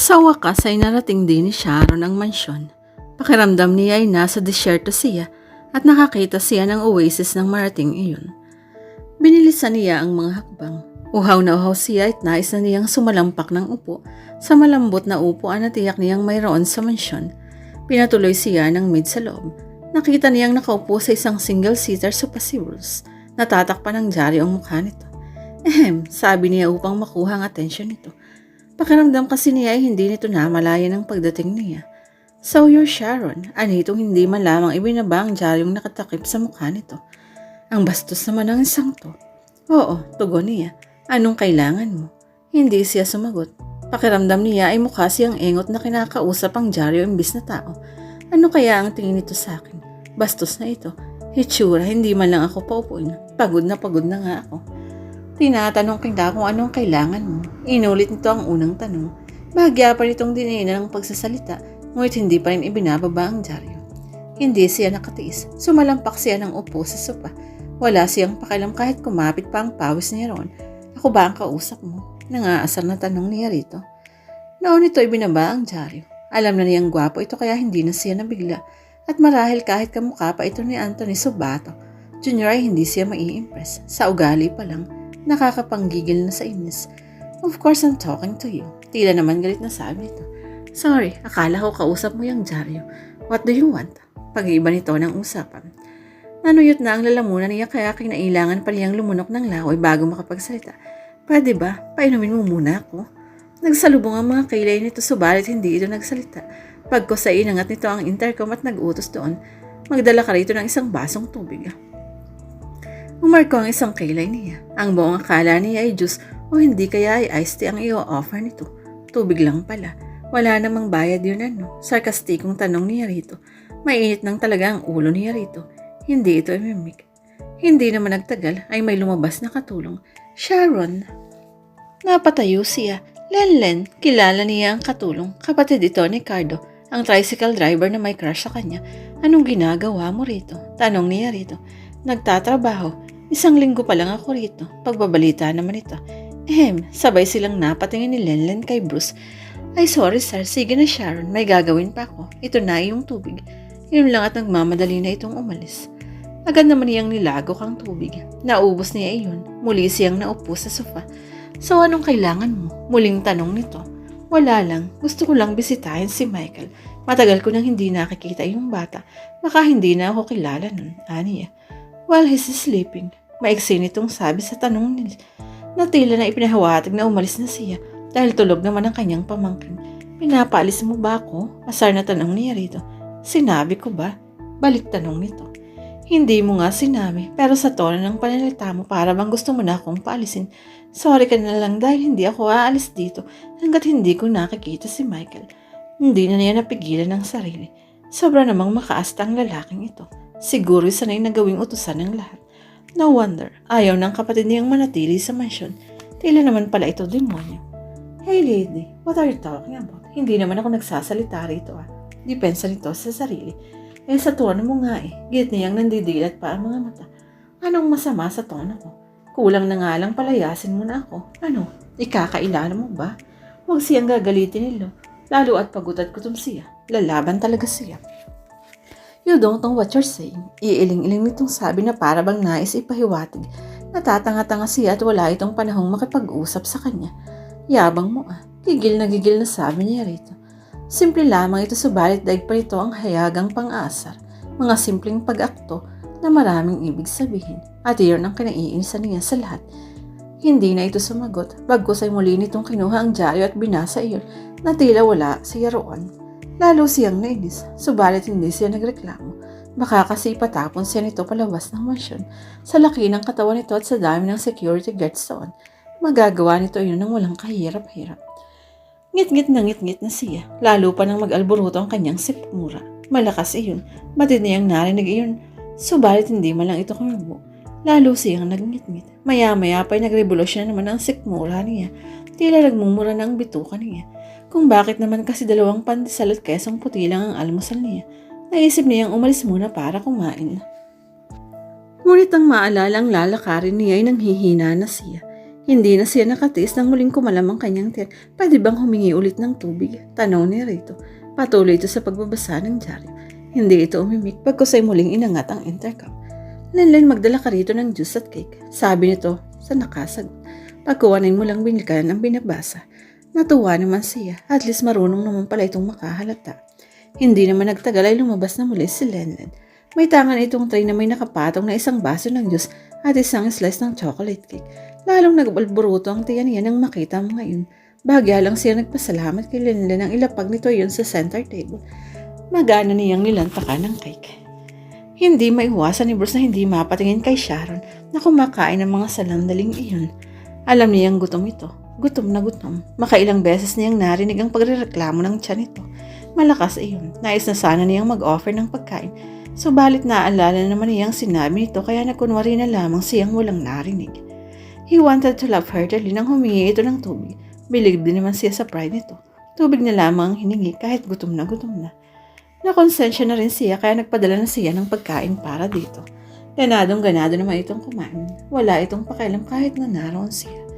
Sa wakas ay narating din ni Sharon ang mansyon. Pakiramdam niya ay nasa disyerto siya at nakakita siya ng oasis ng marating iyon. Binilisan niya ang mga hakbang. Uhaw na uhaw siya at nais na niyang sumalampak ng upo sa malambot na upuan na tiyak niyang mayroon sa mansyon. Pinatuloy siya ng maid sa loob. Nakita niyang nakaupo sa isang single-seater si Bruce. Natatakpan ng dyaryo ang mukha nito. Ehem, sabi niya upang makuha ang atensyon nito. Pakiramdam kasi niya ay hindi nito namalaya ng pagdating niya. So you're Sharon, anitong hindi man lamang ibinaba ang dyaryong nakatakip sa mukha nito. Ang bastos naman ng isang to. Oo, tugon niya. Anong kailangan mo? Hindi siya sumagot. Pakiramdam niya ay mukha siyang engot na kinakausap ang dyaryo imbis na tao. Ano kaya ang tingin nito sa akin? Bastos na ito. Hitsura, hindi man lang ako paupuin. Pagod na pagod na nga ako. Tinatanong kita kung anong kailangan mo. Inulit nito ang unang tanong. Bahagya pa nitong dinina ng pagsasalita, ngunit hindi pa rin ibinababa ang dyaryo. Hindi siya nakatiis. Sumalampak siya ng upo sa sopa. Wala siyang pakialam kahit kumapit pa ang pawis niya roon. Ako ba ang kausap mo? Nangaasar na tanong niya rito. Noon ito ibinaba ang dyaryo. Alam na niyang gwapo ito kaya hindi na siya nabigla. At marahil kahit kamukha pa ito ni Anthony Subato, Junior ay hindi siya mai-impress. Sa ugali pa lang, nakakapanggigil na sa inis. Of course, I'm talking to you. Tila naman galit na sabi nito. Sorry, akala ko kausap mo yung dyaryo. What do you want? Pag-iiba nito ng usapan. Nanuyot na ang lalamunan niya kaya kinailangan pa niyang lumunok ng langoy bago makapagsalita. Pwede ba? Painumin mo muna ako. Nagsalubong ang mga kilay nito subalit hindi ito nagsalita. Pagko sa inangat nito ang intercom at nag-utos doon, magdala ka rito ng isang basong tubig. Umarko ang isang kilay niya. Ang buong akala niya ay juice o hindi kaya ay iced tea ang i-offer nito. Tubig lang pala. Wala namang bayad yun ano. Sarkastikong tanong niya rito. Mainit nang talaga ang ulo niya rito. Hindi ito imimik. Hindi naman nagtagal ay may lumabas na katulong. Sharon. Napatayo siya. Lenlen, kilala niya ang katulong. Kapatid ito ni Cardo, ang tricycle driver na may crush sa kanya. Anong ginagawa mo rito? Tanong niya rito. Nagtatrabaho. Isang linggo pa lang ako rito. Pagbabalita naman ito. Ehem, sabay silang napatingin ni Lenlen kay Bruce. Ay sorry sir, sige na Sharon, may gagawin pa ako. Ito na yung tubig. Yun lang at nagmamadali na itong umalis. Agad naman niyang nilagok ang tubig. Naubos niya iyon. Muli siyang naupo sa sofa. So anong kailangan mo? Muling tanong nito. Wala lang. Gusto ko lang bisitahin si Michael. Matagal ko nang hindi nakikita yung bata. Baka hindi na ako kilala nun. Aniya. While he's sleeping. Maiksi nitong sabi sa tanong nila. Na tila na ipinahawatig na umalis na siya dahil tulog naman ang kanyang pamangkin. Pinapaalis mo ba ako? Asar na tanong niya rito. Sinabi ko ba? Balik tanong nito. Hindi mo nga sinabi, pero sa tono ng panalita mo para bang gusto mo na akong paalisin. Sorry ka na lang dahil hindi ako aalis dito hanggat hindi ko nakikita si Michael. Hindi na niya napigilan ng sarili. Sobra namang makaasta ang lalaking ito. Siguro sanay na gawing utusan ng lahat. No wonder, ayaw ng kapatid niyang manatili sa mansyon. Tila naman pala ito demonyo. Hey lady, what are you talking about? Hindi naman ako nagsasalita rito ah. Depensa nito sa sarili. Eh sa tono mo nga eh, git niyang nandidilat pa ang mga mata. Anong masama sa tono ko? Kulang na nga lang palayasin mo na ako. Ano, ikakailala mo ba? Huwag siyang gagalitin nilo. Lalo at pagutat kutom siya. Lalaban talaga siya. You don't know what you're saying. Iiling-iling nitong sabi na para bang nais ipahiwatig. Natatanga-tanga siya at wala itong panahong makipag-usap sa kanya. Yabang mo ah. Gigil na gigil na sabi niya rito. Simple lamang ito subalit daig pa ito ang hayagang pang-asar. Mga simpleng pag-akto na maraming ibig sabihin. At iyon ang kinaiinisan niya sa lahat. Hindi na ito sumagot. Bagkus ay muli nitong kinuha ang dyaryo at binasa iyon na tila wala siya roon. Lalo siyang nainis, subalit hindi siya nagreklamo. Baka kasi ipatapon siya nito palabas ng mansyon. Sa laki ng katawan nito at sa dami ng security guards doon, magagawa nito yun ng walang kahirap-hirap. Ngit-ngit na ngit-ngit na siya, lalo pa nang mag-alburuto ang kanyang sipmura. Malakas iyon, batid niyang narinig iyon, subalit hindi man lang ito kumubo. Lalo siyang nagngit-ngit. Maya-maya pa'y nagrevolusyon naman ang sikmura niya. Tila nagmumura ng bituka niya. Kung bakit naman kasi dalawang pandesal at kesong puti lang ang almusal niya. Naisip niyang umalis muna para kumain. Ngunit ang maalala ang lalakarin niya ay nanghihina na siya. Hindi na siya nakatiis nang muling kumalam ang kanyang tiyan. Pwede bang humingi ulit ng tubig? Tanong ni Rito. Patuloy ito sa pagbabasa ng dyaryo. Hindi ito umimik pagkusay muling inangat ang intercom. Lenlen, magdala ka rito ng juice at cake. Sabi nito sa nakasagot. Pagkuhanin mo lang binilkan ang binabasa. Natuwa naman siya. At least marunong naman pala itong makahalata. Hindi naman nagtagal ay lumabas na muli si Lenlen. May tangan itong tray na may nakapatong na isang baso ng juice at isang slice ng chocolate cake. Lalong nagbalburuto ang tiyan niya nang makita mo ngayon. Bagya lang siya nagpasalamat kay Lenlen ang ilapag nito yun sa center table. Magana niyang nilantakan ng cake. Hindi maiwasan ni Bruce na hindi mapatingin kay Sharon na kumakain ng mga salandaling iyon. Alam niyang gutom ito. Gutom na gutom. Makailang beses niyang narinig ang pagrereklamo ng tiyan nito. Malakas iyon. Nais na sana niyang mag-offer ng pagkain. Subalit naaalala naman niyang sinabi nito kaya nagkunwari na lamang siyang walang narinig. He wanted to love her dali nang humingi ito ng tubig. Bilig din naman siya sa pride nito. Tubig na lamang ang hiningi kahit gutom na gutom na. Nakonsensya na rin siya kaya nagpadala na siya ng pagkain para dito. Ganadong ganado naman itong kumain. Wala itong pakialam kahit na naroon siya.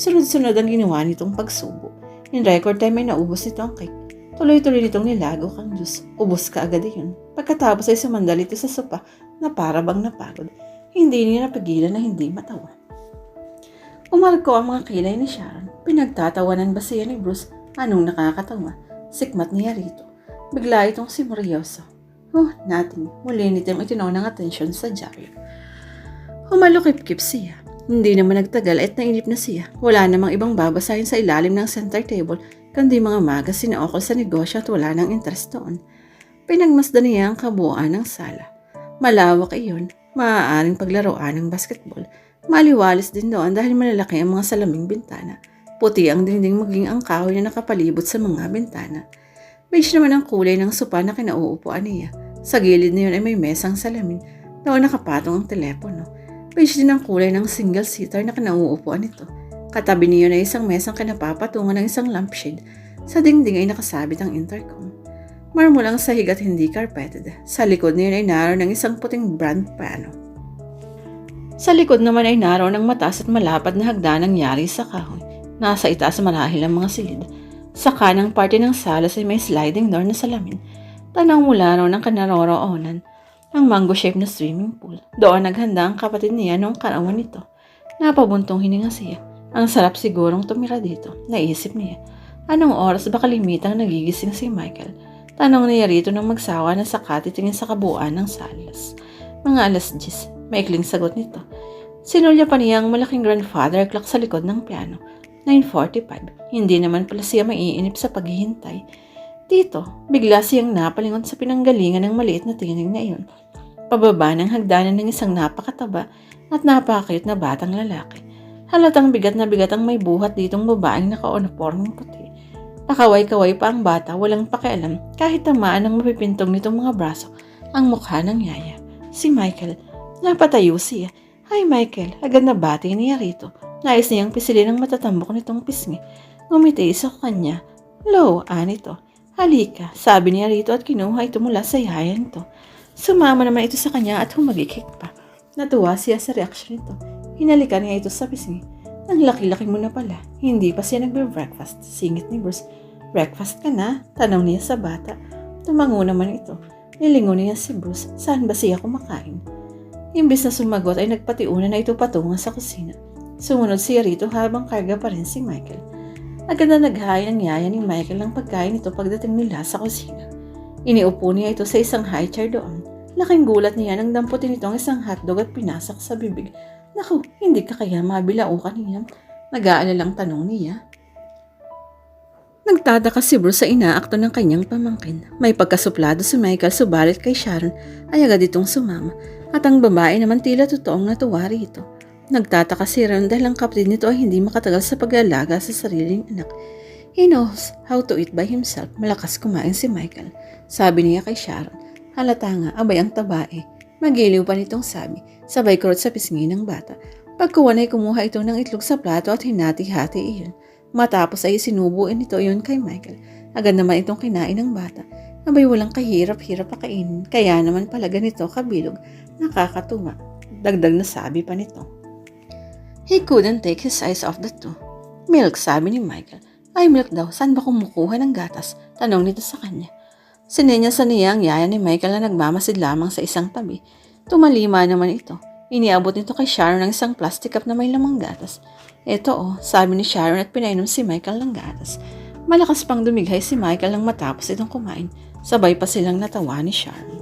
Sunod-sunod ang ginawa nitong pagsubo. In record time ay naubos nito ang cake. Tuloy-tuloy nitong nilago kang juice. Ubos ka agad yun. Pagkatapos ay sumandal ito sa sopa na para bang napagod. Hindi niya napigilan na hindi matawa. Umarko ang mga kilay ni Sharon. Pinagtatawanan ba siya ni Bruce? Anong nakakatawa? Sikmat niya rito. Bigla itong si Morioso. Oh, natin. Muli nitong itinaw ng atensyon sa dyaryo. Humalukip-kip siya. Hindi naman nagtagal at nainip na siya. Wala namang ibang babasahin sa ilalim ng center table kundi mga magazine na okol sa negosyo at wala nang interest doon. Pinagmasdan niya ang kabuuan ng sala. Malawak iyon, maaaring paglaruan ng basketball. Maliwalis din doon dahil malalaki ang mga salaming bintana. Puti ang dingding maging ang kahoy na nakapalibot sa mga bintana. Beige naman ang kulay ng sopa na kinauupuan niya. Sa gilid niyon ay may mesang salamin. Doon nakapatong ang telepono. Beige din ang kulay ng single seater na kinauupuan nito. Katabi niyo na isang mesang kinapapatungan ng isang lampshade. Sa dingding ay nakasabit ang intercom. Marmol ang sahig at hindi carpeted. Sa likod niyon ay naroon ng isang puting brand piano. Sa likod naman ay naroon ng mataas at malapad na hagdanang yari sa kahoy. Nasa itaas marahil ang mga silid. Sa kanang parte ng salas ay may sliding door na salamin. Tanang mula raw ng kanaroroonan ang mango shape na swimming pool. Doon naghanda ang kapatid niya noong karawan nito. Napabuntong hininga siya. Ang sarap sigurong tumira dito, naisip niya. Anong oras ba kalimitang nagigising si Michael? Tanong niya rito nang magsawa na sa katitingin sa kabuuan ng salas. Mga alas 10, maikling sagot nito. Sinulya pa niya ang malaking grandfather clock sa likod ng piano. 9.45. Hindi naman pala siya maiinip sa paghihintay. Dito, bigla siyang napalingon sa pinanggalingan ng maliit na tingin na iyon. Pababa ng hagdanan ng isang napakataba at napakayot na batang lalaki. Halatang bigat na bigat ang may buhat ditong babaeng naka-uniforming puti. Nakaway-kaway pa ang bata, walang pakialam kahit tamaan ng mapipintong nitong mga braso ang mukha ng yaya. Si Michael, napatayo siya. Hi Michael, agad na bati niya rito. Nais niyang pisilin ang matatambok nitong pisngi. Ngumiti sa kanya. Lo, anito. Halika, sabi niya rito at kinuha ito mula sa yaya nito. Sumama naman ito sa kanya at humagikik pa. Natuwa siya sa reaksyon nito. Hinalikan niya ito sa pisngi. Ang laki-laki mo na pala. Hindi pa siya nagbe-breakfast. Singit ni Bruce. Breakfast ka na? Tanong niya sa bata. Tumango naman ito. Nilingon niya si Bruce. Saan ba siya kumakain? Imbis na sumagot ay nagpatiuna na ito patungo sa kusina. Sumunod siya rito habang karga pa rin si Michael. Agad na naghain ang yaya ni Michael ng pagkain ito pagdating nila sa kusina. Iniupo niya ito sa isang high chair doon. Laking gulat niya nang damputin ito ang isang hotdog at pinasak sa bibig. Naku, hindi ka kaya mabilao kanina? Nag-aalalang tanong niya. Nagtataka si Bruce sa inaakto ng kanyang pamangkin. May pagkasuplado si Michael subalit kay Sharon ay agad itong sumama at ang babae naman tila totoong natuwa rito. Nagtataka si Ron dahil ang kapatid nito ay hindi makatagal sa pag-alaga sa sariling anak. He knows how to eat by himself. Malakas kumain si Michael. Sabi niya kay Sharon. Halata nga, abay ang tabae. Magiliw pa nitong sabi. Sabay kurot sa pisngi ng bata. Pagkuwan ay kumuha ito ng itlog sa plato at hinati-hati iyon. Matapos ay sinubuin nito iyon kay Michael. Agad naman itong kinain ng bata. Abay walang kahirap-hirap pakainin. Kaya naman pala ganito kabilog. Nakakatuwa. Dagdag na sabi pa nito. He couldn't take his eyes off the two. Milk, sabi ni Michael. Ay, milk daw. Saan ba kumukuha ng gatas? Tanong nito sa kanya. Sininya sa niya ang yaya ni Michael na nagmamasid lamang sa isang tabi. Tumalima naman ito. Iniabot nito kay Sharon ng isang plastic cup na may lamang gatas. Ito oh, sabi ni Sharon at pinainom si Michael ng gatas. Malakas pang dumighay si Michael nang matapos itong kumain. Sabay pa silang natawa ni Sharon.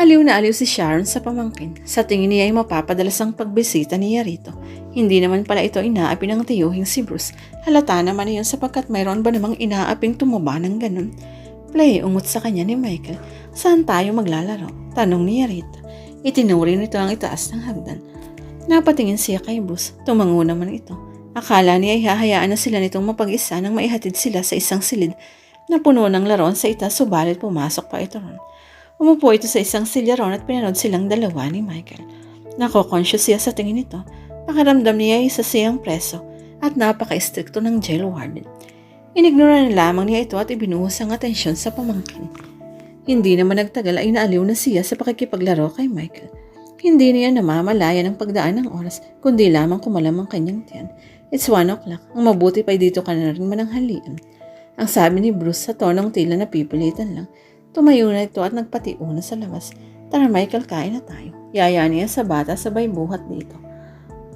Aliw na aliw si Sharon sa pamangkin. Sa tingin niya ay mapapadalas ang pagbisita niya rito. Hindi naman pala ito inaapi ng tiyuhing si Bruce. Halata naman iyon sapagkat mayroon ba namang inaaping tumaba ng ganun. Play, ungot sa kanya ni Michael. Saan tayo maglalaro? Tanong niya rito. Itinuri nito ang itaas ng hagdan. Napatingin siya kay Bruce. Tumango naman ito. Akala niya ay hahayaan na sila nitong mapag-isa nang maihatid sila sa isang silid na puno ng laron sa itaas subalit pumasok pa ito ron. Umupo ito sa isang silyaron at pinanood silang dalawa ni Michael. Nako-conscious siya sa tingin nito. Pakiramdam niya ay isa siyang preso at napaka-estrikto ng jail warden. Inignora na lamang niya ito at ibinuhos ang atensyon sa pamangkin. Hindi naman nagtagal ay naaliw na siya sa pakikipaglaro kay Michael. Hindi niya namamalaya ng pagdaan ng oras, kundi lamang kumalam ang kanyang tiyan. It's one o'clock. Ang mabuti pa dito ka na rin mananghalian. Ang sabi ni Bruce sa tonong tila na pipilitan lang. Tumayo na ito at nagpatiuna sa labas. Tara Michael, kain na tayo. Yaya niya sa bata sabay buhat dito.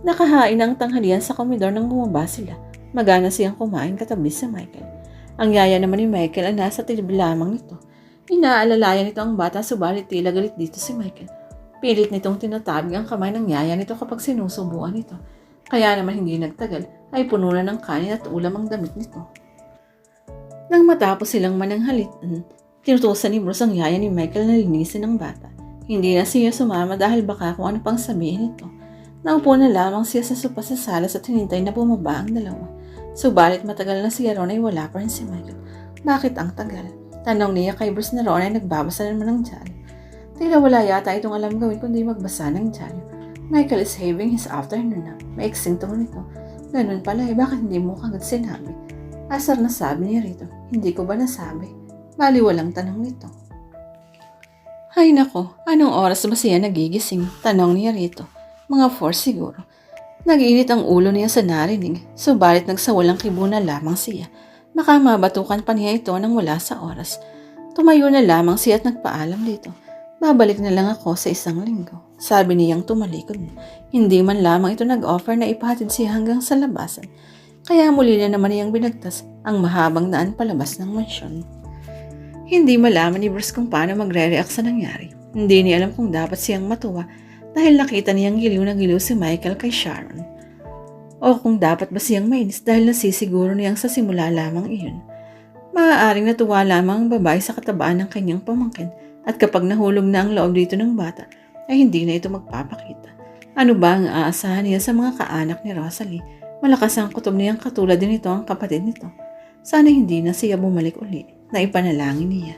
Nakahain ang tanghalian sa komedor nang bumaba sila. Magana siyang kumain katabi si Michael. Ang yaya naman ni Michael ay nasa tilbi lamang nito. Inaalalayan nito ang bata subalit tila galit dito si Michael. Pilit nitong tinatabi ang kamay ng yaya nito kapag sinusubuan nito. Kaya naman hindi nagtagal ay puno na ng kanin at ulam ang damit nito. Nang matapos silang mananghalitan, tinutusan ni Bruce ang yaya ni Michael na linisin ang bata. Hindi na siya sumama dahil baka kung ano pang sabihin nito. Naupo na lamang siya sa sopa sa salas at hinintay na bumaba ang dalawa. Subalit matagal na siya ron ay wala pa rin si Michael. Bakit ang tagal? Tanong niya kay Bruce na ron ay nagbabasa naman ng dyaryo. Tila wala yata itong alam gawin kundi magbasa ng dyaryo. Michael is having his afternoon nap. Maiksing tungkol nito. Ganun pala eh, bakit hindi mo kagad sinabi? Asar na sabi niya rito. Hindi ko ba nasabi? Bali walang tanong nito. Ay nako, anong oras ba siya nagigising? Tanong niya rito. Mga 4 siguro. Nag-init ang ulo niya sa narinig, subalit nagsawalang kibuna lamang siya. Baka mabatukan pa niya ito nang wala sa oras. Tumayo na lamang siya at nagpaalam dito. Babalik na lang ako sa isang linggo. Sabi niyang tumalikod na. Hindi man lamang ito nag-offer na ipahatid siya hanggang sa labasan. Kaya muli na naman niyang binagtas ang mahabang daan palabas ng mansyon. Hindi malaman ni Bruce kung paano magre-react sa nangyari. Hindi niya alam kung dapat siyang matuwa dahil nakita niyang giliw na giliw si Michael kay Sharon. O kung dapat ba siyang mainis dahil nasisiguro niyang sa simula lamang iyon. Maaaring natuwa lamang ang babae sa katabaan ng kanyang pamangkin at kapag nahulog na ang loob dito ng bata ay hindi na ito magpapakita. Ano ba ang aasahan niya sa mga kaanak ni Rosalie? Malakas ang kutob niyang katulad din ito ang kapatid nito. Sana hindi na siya bumalik uli na ipanalangin niya.